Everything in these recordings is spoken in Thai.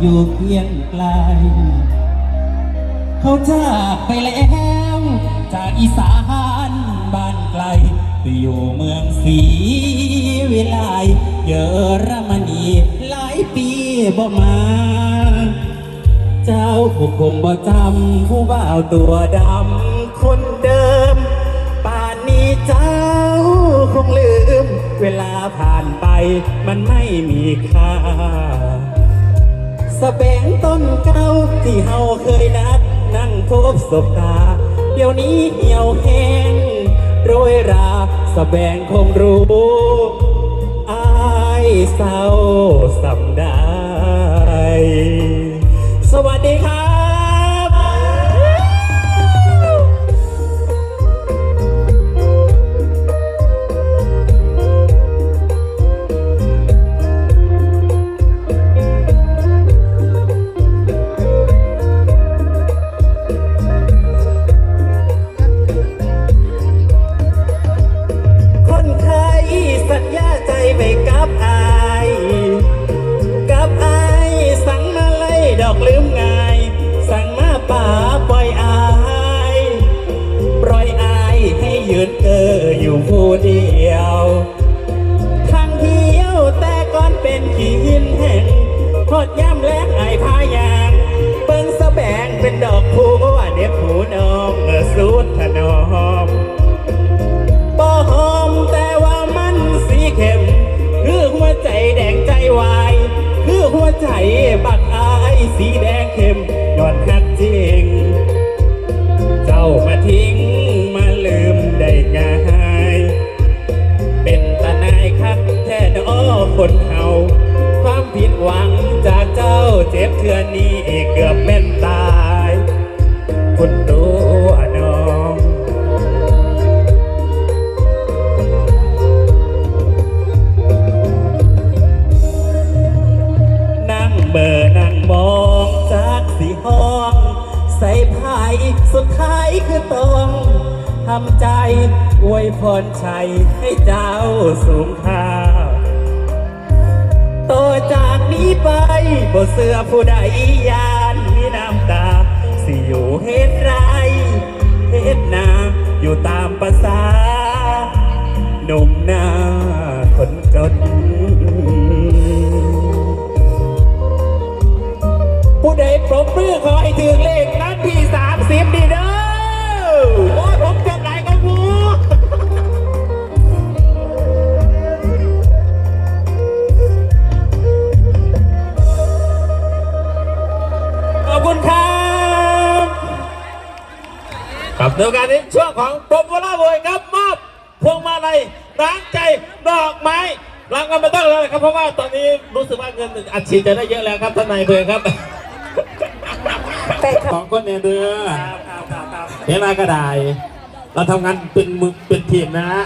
อยู่เพียงไกล เขาจากไปแล้ว จากอีสานบ้านไกลไปอยู่เมืองศรีวิไลเยอรมนีหลายปีบ่มา เจ้าผู้คงบ่จำผู้บ่าวตัวดำคนเดิม ป่านนี้เจ้าคงลืม เวลาผ่านไปมันไม่มีค่า สแบงต้นเก่าที่เฮาเคยนัด นั่งพบสบตา เดี๋ยวนี้เหี่ยวแห้งโรยราสแบงคงรู้อายเศร้าสำได้สวัสดีครับ ยืนเกออยู่ผู้เดียวทางเที่ยวแต่ก่อนเป็นขีหินแห่งโคตรย่ำา ความผิดหวังจากเจ้าเจ็บเทือนนี้เกือบเป็นตาย คุณตัวน้องนั่งเบอร์นั่งมองจากสีห้อง ใส่ไพ่สุดท้ายคือต้องทำใจอวยพรชัยให้เจ้าสูงค่า จากนี้ไปบ่เสื้อผู้ใดยานมีน้ำตา สิอยู่เฮ็ดไรเฮ็ดนาอยู่ตามภาษาหนุ่มหน้าคนจนผู้ใดปรบมือขอให้ถึงเลขนั้นที่สามสิบดีเด้อ ครับเดียวกันนี้ช่วงของปมวราโวยครับมอบพวงมาลัยร้างใจดอกไม้รางวัลไม่ต้องเลยครับเพราะว่าตอนนี้รู้สึกว่าเงินอัดฉีดจะได้เยอะแล้วครับท่านนายเพื่อนครับสองคนเนี่ยเด้อเวลากระไดเราทำงานเป็นมือเป็นทีมนะฮะ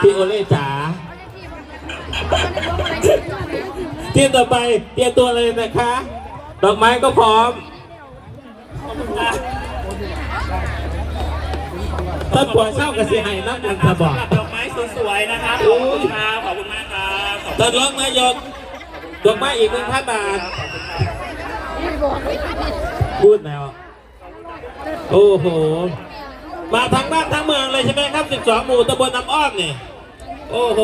พี่โอเล่จ๋าทีมต่อไปเตรียมตัวเลยนะคะ ดอกไม้ก็พร้อม ต้นปัวเช่ากับเสียหายนักกันสะบอกดอกไม้สวยๆนะครับขอบคุณครับขอบคุณมากครับขอบคุณต้นรองนายกดอกไม้อีกหนึ่งพันบาทพูดแล้วโอ้โห มาทั้งบ้านทั้งเมืองเลยใช่ไหมครับ 12 หมู่ตำบลน้ำอ้อมนี่ โอ้โห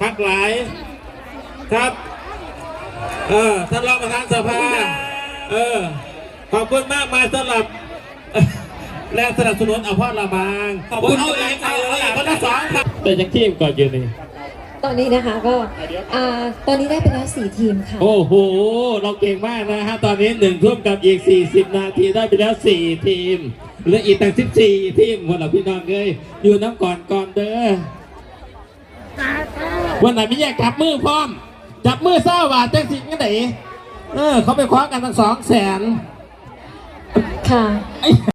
คักหลาย ครับ เออท่านรองประธานสภา เออ ขอบคุณมากมายสำหรับ แรงสนับสนุนเอาพ่อละบางขอบคุณเอาเอาเอเองงเอาเอาเอเองงคนละสองครับแต่ยังทีมก่อนอยู่นี่ตอนนี้นะคะก็อ่าตอนนี้ได้ไปแล้วสี่ทีมค่ะ โอ้โห เราเก่งมากนะฮะ ตอนนี้หนึ่งทุ่มกับอีก 40 นาทีได้ไปแล้ว 4 ทีมเหลืออีกตั้ง14 ทีมคนละพี่น้องเลยอยู่น้ำก่อนก่อนเด้อวันไหนไม่แยกจับมือพร้อม จับมือเศร้าบาทแจ้งสิกันไหนเออ เขาไปคว้ากันตั้งสองแสนค่ะ